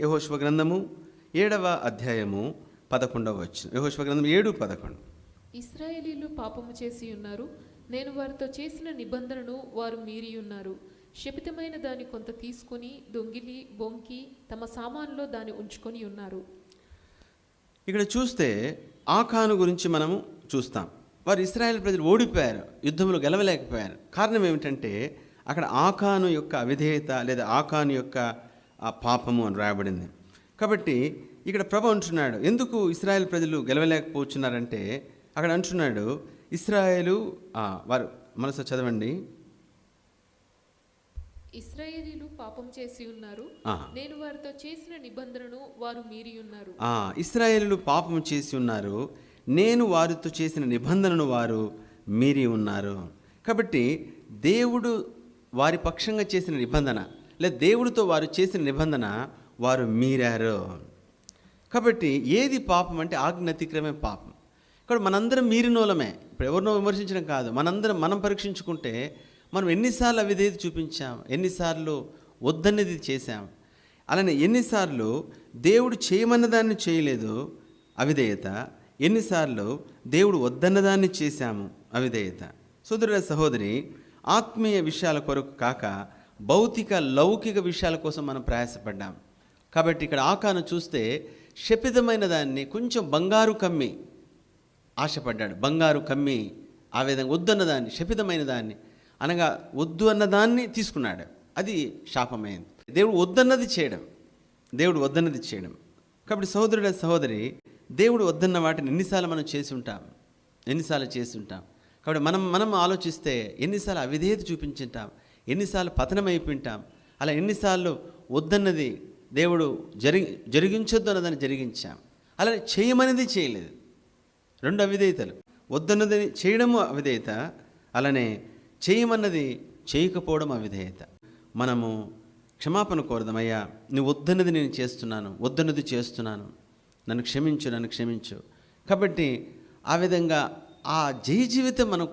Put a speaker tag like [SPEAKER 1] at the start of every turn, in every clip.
[SPEAKER 1] యహోష్వ గ్రంథము ఏడవ అధ్యాయము పదకొండవ వచ్చిన యహోష్వ గ్రంథం ఏడు పదకొండు.
[SPEAKER 2] ఇస్రాయేలీలు పాపము చేసి ఉన్నారు. నేను వారితో చేసిన నిబంధనను వారు మీరి ఉన్నారు. శపితమైన దాని కొంత తీసుకుని దొంగిలి బొంకి తమ సామాన్లో దాన్ని ఉంచుకొని ఉన్నారు.
[SPEAKER 1] ఇక్కడ చూస్తే ఆకాను గురించి మనము చూస్తాం. వారు ఇస్రాయేల్ ప్రజలు ఓడిపోయారు. యుద్ధంలో గెలవలేకపోయారు. కారణం ఏమిటంటే అక్కడ ఆకాను యొక్క అవిధేయత లేదా ఆకాను యొక్క ఆ పాపము అని రాయబడింది. కాబట్టి ఇక్కడ ప్రభు అంటున్నాడు ఎందుకు ఇస్రాయేల్ ప్రజలు గెలవలేకపోతున్నారంటే అక్కడ అంటున్నాడు ఇస్రాయేలు వారు మనసు చదవండి.
[SPEAKER 2] ఇస్రాయేలీలు పాపం చేసి ఉన్నారు. నేను వారితో చేసిన నిబంధనను వారు మీరి ఉన్నారు.
[SPEAKER 1] ఇస్రాయేలులు పాపం చేసి ఉన్నారు. నేను వారితో చేసిన నిబంధనను వారు మీరి ఉన్నారు. కాబట్టి దేవుడు వారి పక్షంగా చేసిన నిబంధన లేదా దేవుడితో వారు చేసిన నిబంధన వారు మీరారు. కాబట్టి ఏది పాపం అంటే ఆజ్ఞతిక్రమే పాపం. ఇక్కడ మనందరం మీరినోలమే ఇప్పుడు ఎవరినో విమర్శించడం కాదు. మనందరం మనం పరీక్షించుకుంటే మనం ఎన్నిసార్లు అవిధేది చూపించాం? ఎన్నిసార్లు వద్దన్నది చేశాం? అలానే ఎన్నిసార్లు దేవుడు చేయమన్న దాన్ని చేయలేదు? అవిధేయత. ఎన్నిసార్లు దేవుడు వద్దన్న దాన్ని చేశాము? అవిధేయత. సోదరుల సహోదరి ఆత్మీయ విషయాల కొరకు కాక భౌతిక లౌకిక విషయాల కోసం మనం ప్రయాసపడ్డాం. కాబట్టి ఇక్కడ ఆకాను చూస్తే శపితమైన దాన్ని కొంచెం బంగారు కమ్మి ఆశపడ్డాడు. బంగారు కమ్మి ఆ విధంగా వద్దన్న దాన్ని శపితమైన దాన్ని అనగా వద్దు అన్న దాన్ని తీసుకున్నాడు. అది శాపమైంది. దేవుడు వద్దన్నది చేయడం దేవుడు వద్దన్నది చేయడం. కాబట్టి సహోదరుడ సహోదరి దేవుడు వద్దన్న వాటిని ఎన్నిసార్లు మనం చేసి ఉంటాం? ఎన్నిసార్లు చేసి ఉంటాం? కాబట్టి మనం మనం ఆలోచిస్తే ఎన్నిసార్లు అవిధేయత చూపించుంటాం ఎన్నిసార్లు పతనం అయిపోయింటాం అలా ఎన్నిసార్లు వద్దన్నది దేవుడు జరిగి జరిగించొద్దు అన్నదాన్ని జరిగించాం. అలా చేయమనేది చేయలేదు. రెండు అవిధేయతలు. వద్దన్నది చేయడము అవిధేయత అలానే చేయమన్నది చేయకపోవడం అవిధేయత. మనము క్షమాపణ కోరదమయ్యా నువ్వు వద్దన్నది నేను చేస్తున్నాను వద్దన్నది చేస్తున్నాను. నన్ను క్షమించు నన్ను క్షమించు. కాబట్టి ఆ విధంగా ఆ జై జీవితం మనం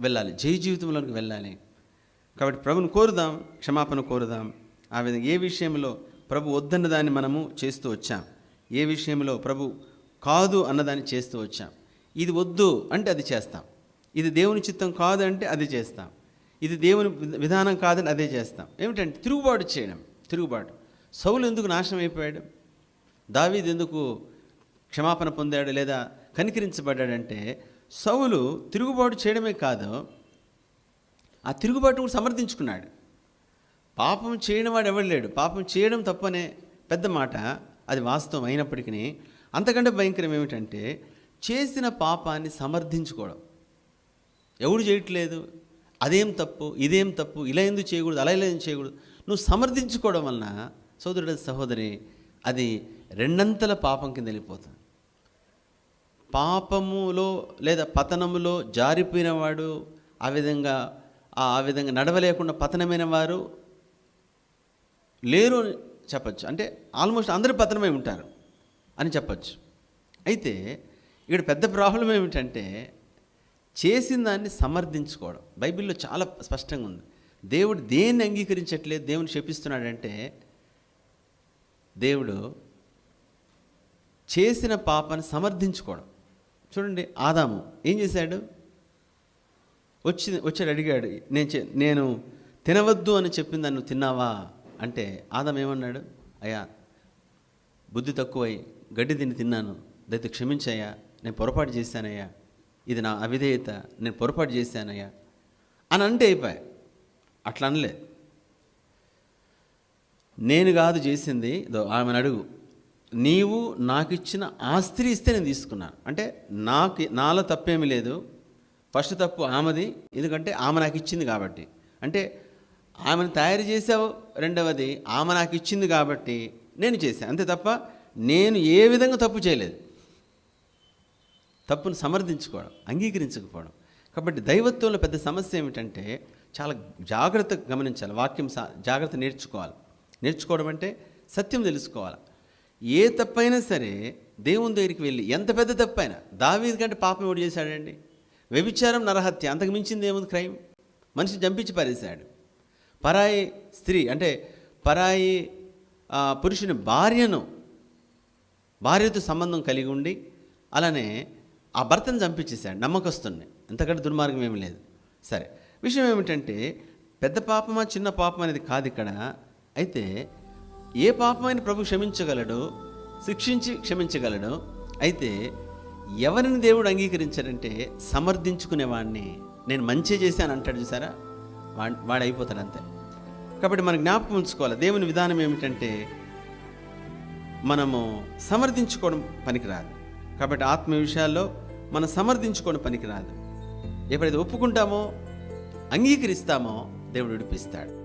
[SPEAKER 1] వెళ్ళాలి జై జీవితంలోకి వెళ్ళాలి. కాబట్టి ప్రభుని కోరుదాం క్షమాపణ కోరుదాం. ఆ విధంగా ఏ విషయంలో ప్రభు వద్దన్న దాన్ని మనము చేస్తూ వచ్చాం? ఏ విషయంలో ప్రభు కాదు అన్నదాన్ని చేస్తూ వచ్చాం? ఇది వద్దు అంటే అది చేస్తాం. ఇది దేవుని చిత్తం కాదు అంటే అది చేస్తాం. ఇది దేవుని విధానం కాదని అదే చేస్తాం. ఏమిటంటే తిరుగుబాటు చేయడం తిరుగుబాటు. సౌలు ఎందుకు నాశనం అయిపోయాడు? దావీదు ఎందుకు క్షమాపణ పొందాడు లేదా కనికరించబడ్డాడంటే సౌలు తిరుగుబాటు చేయడమే కాదు ఆ తిరుగుబాటు కూడా సమర్థించుకున్నాడు. పాపం చేయడం వాడు ఎవడు లేడు. పాపం చేయడం తప్పనే పెద్ద మాట. అది వాస్తవం అయినప్పటికీ అంతకంటే భయంకరం ఏమిటంటే చేసిన పాపాన్ని సమర్థించుకోవడం. ఎవడు చేయట్లేదు? అదేం తప్పు? ఇదేం తప్పు? ఇలా ఎందుకు చేయకూడదు? అలా ఇలా ఎందుకు చేయకూడదు? నువ్వు సమర్థించుకోవడం వలన సోదరుడు సహోదరి అది రెండంతల పాపం కింద వెళ్ళిపోతుంది. పాపములో లేదా పతనములో జారిపోయిన వాడు ఆ విధంగా ఆ విధంగా నడవలేకుండా పతనమైన వారు లేరు అని చెప్పచ్చు. అంటే ఆల్మోస్ట్ అందరూ పతనమై ఉంటారు అని చెప్పచ్చు. అయితే ఇక్కడ పెద్ద ప్రాబ్లం ఏమిటంటే చేసిన దాన్ని సమర్థించుకోవడం. బైబిల్లో చాలా స్పష్టంగా ఉంది. దేవుడు దేన్ని అంగీకరించట్లేదు దేవుని శపిస్తున్నాడంటే దేవుడు చేసిన పాపాన్ని సమర్థించుకోవడం. చూడండి ఆదాము ఏం చేశాడు? వచ్చి వచ్చాడు అడిగాడు నేను చే- నేను తినవద్దు అని చెప్పింది నన్ను తిన్నావా? అంటే ఆదం ఏమన్నాడు? అయ్యా బుద్ధి తక్కువై గడ్డి తిని తిన్నాను. దయతో క్షమించయ్యా. నేను పొరపాటు చేశానయ్యా. ఇది నా అవిధేయత. నేను పొరపాటు చేశానయ్యా. అని అంటే అయిపోయా. అట్లా అనలే. నేను కాదు చేసింది. ఇదో ఆమెను అడుగు. నీవు నాకు ఇచ్చిన ఆ స్త్రీ ఇస్తే నేను తీసుకున్నాను. అంటే నాకు నాలో తప్పేమీ లేదు. ఫస్ట్ తప్పు ఆమెది ఎందుకంటే ఆమె నాకు ఇచ్చింది కాబట్టి. అంటే ఆమెను తయారు చేసావు రెండవది ఆమె నాకు ఇచ్చింది కాబట్టి నేను చేశాను అంతే తప్ప నేను ఏ విధంగా తప్పు చేయలేదు. తప్పును సమర్థించుకోవడం అంగీకరించకపోవడం. కాబట్టి దైవత్వంలో పెద్ద సమస్య ఏమిటంటే చాలా జాగ్రత్తగా గమనించాలి వాక్యం సా- జాగ్రత్త నేర్చుకోవాలి. నేర్చుకోవడం అంటే సత్యం తెలుసుకోవాలి. ఏ తప్పైనా సరే దేవుని దగ్గరికి వెళ్ళి ఎంత పెద్ద తప్పైనా దావీది కంటే పాపం ఎవడు చేశాడండి? వ్యభిచారం నరహత్య అంతకు మించింది ఏముంది క్రైమ్? మనిషి చంపించి పారేశాడు. పరాయి స్త్రీ అంటే పరాయి పురుషుని భార్యను భార్యతో సంబంధం కలిగి ఉండి అలానే ఆ భర్తను చంపించేశాడు నమ్మకస్తుని ఎంతకంటే దుర్మార్గం ఏమి లేదు. సరే విషయం ఏమిటంటే పెద్ద పాపమా చిన్న పాపం అనేది కాదు ఇక్కడ. అయితే ఏ పాపమైన ప్రభు క్షమించగలడు శిక్షించి క్షమించగలడు అయితే ఎవరిని దేవుడు అంగీకరించాడంటే సమర్థించుకునేవాడిని నేను మంచి చేశాను అంటాడు చూసారా? వాడు వాడు అయిపోతాడు అంతే. కాబట్టి మన జ్ఞాపకం ఉంచుకోవాలి. దేవుని విధానం ఏమిటంటే మనము సమర్థించుకోవడం పనికిరాదు. కాబట్టి ఆత్మ విషయాల్లో మనం సమర్థించుకోవడం పనికిరాదు. ఎప్పుడైతే ఒప్పుకుంటామో అంగీకరిస్తామో దేవుడు విడిపిస్తాడు.